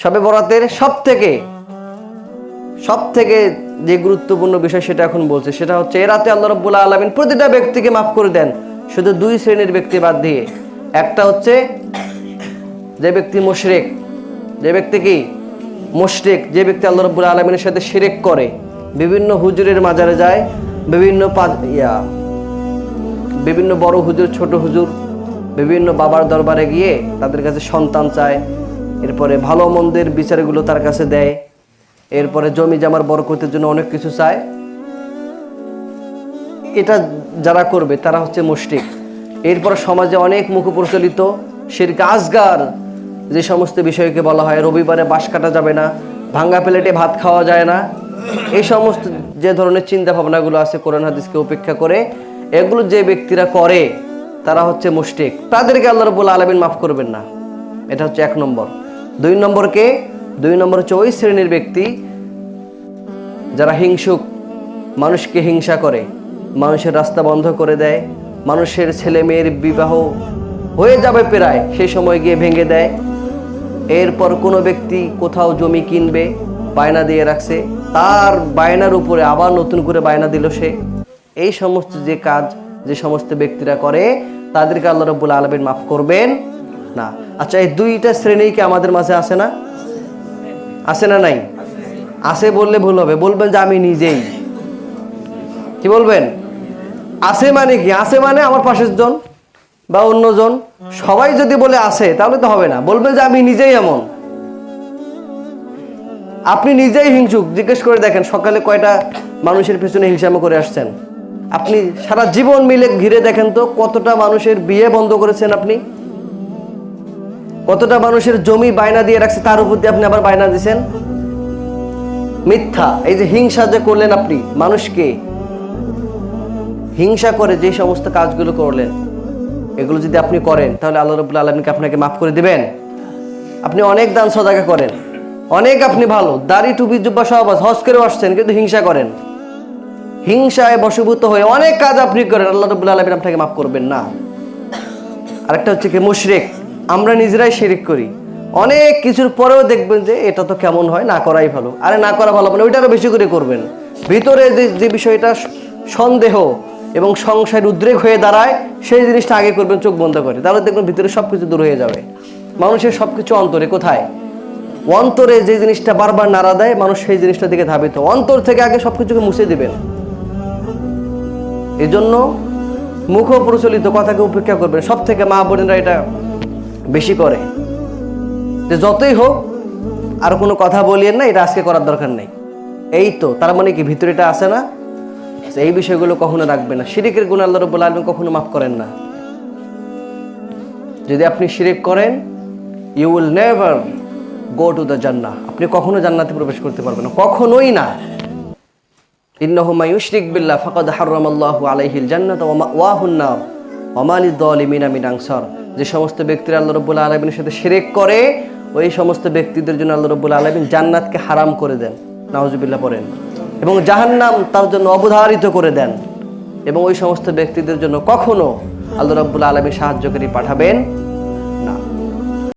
সবে বরাতের সব থেকে সব থেকে যে গুরুত্বপূর্ণ বিষয় সেটা এখন বলছে, সেটা হচ্ছে এ রাতে আল্লাহ রব্বুল্লাহ আলমিন প্রতিটা ব্যক্তিকে মাফ করে দেন, শুধু দুই শ্রেণির ব্যক্তি বাদ দিয়ে। একটা হচ্ছে যে ব্যক্তি মুশরিক, যে ব্যক্তি কি? মুশরিক, যে ব্যক্তি আল্লাহ রব্বুল আলমিনের সাথে শিরেক করে। বিভিন্ন হুজুরের মাজারে যায়, বিভিন্ন ইয়া, বিভিন্ন বড় হুজুর, ছোট হুজুর, বিভিন্ন বাবার দরবারে গিয়ে তাদের কাছে সন্তান চায় এরপরে ভালো মন্দের বিচারগুলো তার কাছে দেয়। এরপরে জমি জামার বরকতের জন্য অনেক কিছু চায়। এটা যারা করবে, তারা হচ্ছে মুশরিক। এরপর সমাজে অনেক মুখ প্রচলিত শিরক, আজগার, যে সমস্ত বিষয়কে বলা হয়, রবিবারে বাঁশ কাটা যাবে না, ভাঙ্গা প্লেটে ভাত খাওয়া যায় না। এই সমস্ত যে ধরনের চিন্তা ভাবনাগুলো আছে, কোরআন হাদিসকে উপেক্ষা করে, এগুলো যে ব্যক্তিরা করে, তারা হচ্ছে মুশরিক। তাদেরকে আল্লাহ রবুল্লা আলমিন মাফ করবেন না। এটা হচ্ছে এক নম্বর। দুই নম্বরকে দুই নম্বর হচ্ছে ওই শ্রেণির ব্যক্তি যারা হিংসুক, মানুষকে হিংসা করে, মানুষের রাস্তা বন্ধ করে দেয়, মানুষের ছেলে মেয়ের বিবাহ হয়ে যাবে প্রায় সেই সময় গিয়ে ভেঙে দেয়। এরপর কোনো ব্যক্তি কোথাও জমি কিনবে, বায়না দিয়ে রাখছে, তার বায়নার উপরে আবার নতুন করে বায়না দিল সে। এই সমস্ত যে কাজ, যে সমস্ত ব্যক্তিরা করে, তাদেরকে আল্লাহ রব্বুল আলমিন মাফ করবেন। না। আচ্ছা এই দুইটা শ্রেণি কি আমাদের মাঝে আছে না? আছে না নাই? আছে বললে ভুল হবে। বলবেন যে আমি নিজেই। কি বলবেন? আছে মানে কি? আছে মানে আমার পাশের জন বা অন্যজন সবাই যদি বলে আছে, তাহলে তো হবে না। বলবেন যে আমি নিজেই এমন। আপনি নিজেই হিংসুক। জিজ্ঞেস করে দেখেন, সকালে কয়টা মানুষের পেছনে হিংসামো করে আসছেন? আপনি সারা জীবন মিলে ঘিরে দেখেন তো কতটা মানুষের বিয়ে বন্ধ করেছেন আপনি? কতটা মানুষের জমি বায়না দিয়ে রাখছে তার উপর দিয়ে আপনি আবার বায়না দিছেন? মিথ্যা। এই যে হিংসা যে করলেন আপনি, মানুষকে হিংসা করে যে সমস্ত কাজগুলো করলেন, এগুলো যদি আপনি করেন, তাহলে আল্লাহ রবুল্লা আলমীকে আপনাকে মাফ করে দিবেন? আপনি অনেক দান সদাকা করেন, অনেক আপনি ভালো, দাড়ি, টুপি, জুব্বা সব হজ করে আসছেন, কিন্তু হিংসা করেন। হিংসায় বশভূত হয়ে অনেক কাজ আপনি করেন, আল্লাহ রবুল্লা আলমিন আপনাকে মাফ করবেন না। আরেকটা হচ্ছে কি, মুশরিক। আমরা নিজেরাই শিরিক করি। অনেক কিছুর পরেও দেখবেন যে এটা তো কেমন হয়, না করাই ভালো। আরে না করা ভালো মানে ওইটা আরও বেশি করে করবেন। ভিতরে যে যে বিষয়টা সন্দেহ এবং সংশয়ের উদ্রেক হয়ে দাঁড়ায়, সেই জিনিসটা আগে করবেন, চোখ বন্ধ করে। তাহলে দেখবেন ভিতরে সব কিছু দূর হয়ে যাবে। মানুষের সব কিছু অন্তরে কোথায়? অন্তরে যে জিনিসটা বারবার নাড়া দেয়, মানুষ সেই জিনিসটার দিকে ধাবিত। অন্তর থেকে আগে সব কিছুকে মুছে দিবেন। এজন্য জন্য মুখ প্রচলিত কথাকে উপেক্ষা করবেন। সব থেকে মা বোনেরা এটা বেশি করে। যে যতই হোক আর কোনো কথা বলিয়েন না এটা আজকে করার দরকার নেই। এই তো তার মানে কি ভিতরে এটা আসে না? আচ্ছা, এই বিষয়গুলো কখনো রাখবে না। শিরিকের গুণ আল্লাহ রব্বুল আলম কখনো মাফ করেন না। যদি আপনি শিরিক করেন you will never go to the জান্না আপনি কখনো জান্নাতে প্রবেশ করতে পারবেন না। কখনোই না। ইন্নাহু মা ইউশরিক বিল্লাহ ফাকাদ হারামাল্লাহু আলাইহিল জান্নাত ওয়া মাওয়াহুন নার। ওয়া মা লিয-যালিমিনা মিন যে সমস্ত ব্যক্তিরা আল্লাহ রব্বুল আলমিনের সাথে সেরেক করে, ওই সমস্ত ব্যক্তিদের জন্য আল্লাহ রব্বুল আলমিন জান্নাতকে হারাম করে দেন। নাউজুবিল্লাহ পড়েন। এবং জাহান্নাম তার জন্য অবধারিত করে দেন। এবং ওই সমস্ত ব্যক্তিদের জন্য কখনো আল্লাহ রব্বুল আলমী সাহায্যকারী পাঠাবেন।